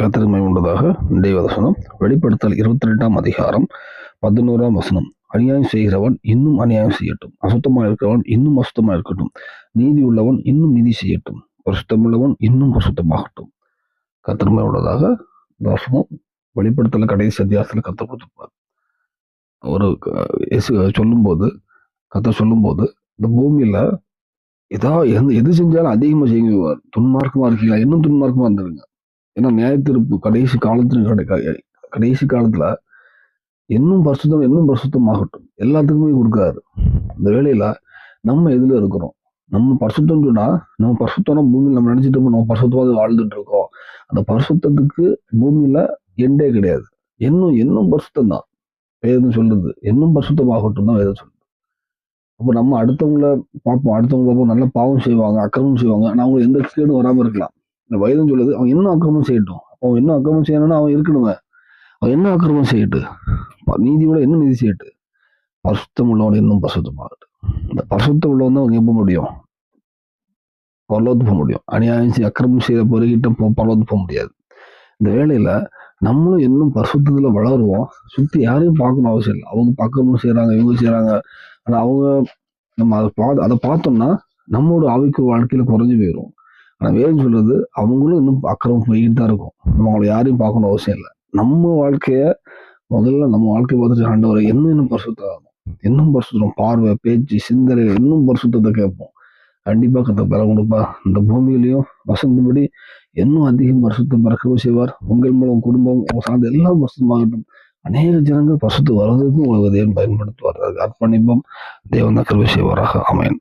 கத்திரமை உண்டதாக தேவதசனம் வெளிப்படுத்தல் இருபத்தி ரெண்டாம் அதிகாரம் பதினோராம் வசனம். அநியாயம் செய்கிறவன் இன்னும் அநியாயம் செய்யட்டும். அசுத்தமாக இருக்கிறவன் இன்னும் அசுத்தமாக இருக்கட்டும். நீதி உள்ளவன் இன்னும் நீதி செய்யட்டும். பரிசுத்தமுள்ளவன் இன்னும் பிரசுத்தமாகட்டும். கத்திரமை உள்ளதாக இந்த வசனம் வெளிப்படுத்தல கடைசி அத்தியாசத்தில் கத்த கொடுத்துருப்பார். ஒரு சொல்லும்போது கத்த சொல்லும்போது இந்த பூமியில் ஏதாவது எந்த எது செஞ்சாலும் அதிகமாக செய்யுங்க. துன்மார்க்கமாக இருக்கீங்களா? இன்னும் துன்மார்க்கமாக இருந்துருங்க. ஏன்னா நியாயத்தீர்ப்பு கடைசி காலத்தில் கடைசி காலத்தில் இன்னும் பரிசுத்தம் இன்னும் பரிசுத்தமாகட்டும். எல்லாத்துக்குமே கொடுக்காரு இந்த வேலையில் நம்ம எதில் இருக்கிறோம்? நம்ம பரிசுத்தம் சொன்னால் நம்ம பரிசுத்தம்னா பூமியில் நம்ம நினச்சிட்டு நம்ம பரிசுத்தமாக வாழ்ந்துட்டு இருக்கோம். அந்த பரிசுத்தத்துக்கு பூமியில் எண்டே கிடையாது. இன்னும் இன்னும் பரிசுத்தம் தான். வேதம் சொல்கிறது இன்னும் பரிசுத்தமாகட்டும் தான் வேதம் சொல்லுது அப்போ நம்ம அடுத்தவங்கள பார்ப்போம். அடுத்தவங்க பார்ப்போம். நல்ல பாவம் செய்வாங்க அக்கிரமம் செய்வாங்க. ஆனால் அவங்களுக்கு எந்த கேடும் வராமல் இருக்கலாம். இந்த வயதும் சொல்லுது அவன் இன்னும் அக்கிரமம் செய்யட்டும்? அவன் இன்னும் அக்கிரமம் செய்யணும்னா அவன் இருக்கணுங்க. அவன் என்ன அக்கிரமம் செய்யட்டு? நீதியோட இன்னும் நீதி செய்யட்டு? பரிசுத்தம் உள்ளவன் இன்னும் பரிசுத்தமாகட்டும். இந்த பரிசுத்தம் உள்ளவன் தான் அவங்க எப்ப முடியும்? பரலோத்து போக முடியும். அநியாயம் செய்ய அக்கிரமம் செய்த பொருகிட்ட போ பரலோத்து போக முடியாது. இந்த வேலையில நம்மளும் இன்னும் பரிசுத்தத்துல வளருவோம். சுத்தி யாரையும் பார்க்கணும் அவசியம் இல்லை. அவங்க பக்கமும் செய்யறாங்க இவங்க செய்றாங்க. ஆனா அவங்க நம்ம அதை பா அதை பார்த்தோம்னா நம்மளோட ஆவிக்கு வாழ்க்கையில குறைஞ்சு போயிடும் ஆனால் வேதம் சொல்றது அவங்களும் இன்னும் அக்கிரமம் போய்கிட்டு தான் இருக்கும். நம்ம அவங்களை யாரையும் பார்க்கணும் அவசியம் இல்லை. நம்ம வாழ்க்கையை முதல்ல நம்ம வாழ்க்கை பார்த்துட்டு ஆண்டவரை இன்னும் இன்னும் பரிசுத்தம் இன்னும் பரிசுத்தம் பார்வை பேச்சு சிந்தனை இன்னும் பரிசுத்தத்தை கேட்போம். கண்டிப்பாக கத்த பெற கொடுப்பா இந்த பூமியிலையும் வசந்தபடி இன்னும் அதிகம் பரிசுத்தம் பிறக்கவும் செய்வார். உங்கள் மூலம் குடும்பம் சார்ந்த எல்லாம் பரிசுத்தமாகட்டும். அநேக ஜனங்கள் பரிசுத்து வர்றதுக்கும் உங்களுக்கு தேவன் பயன்படுத்துவார். அர்ப்பணிப்போம். தேவன் தான் கிருபை செய்வாராக. அமையன்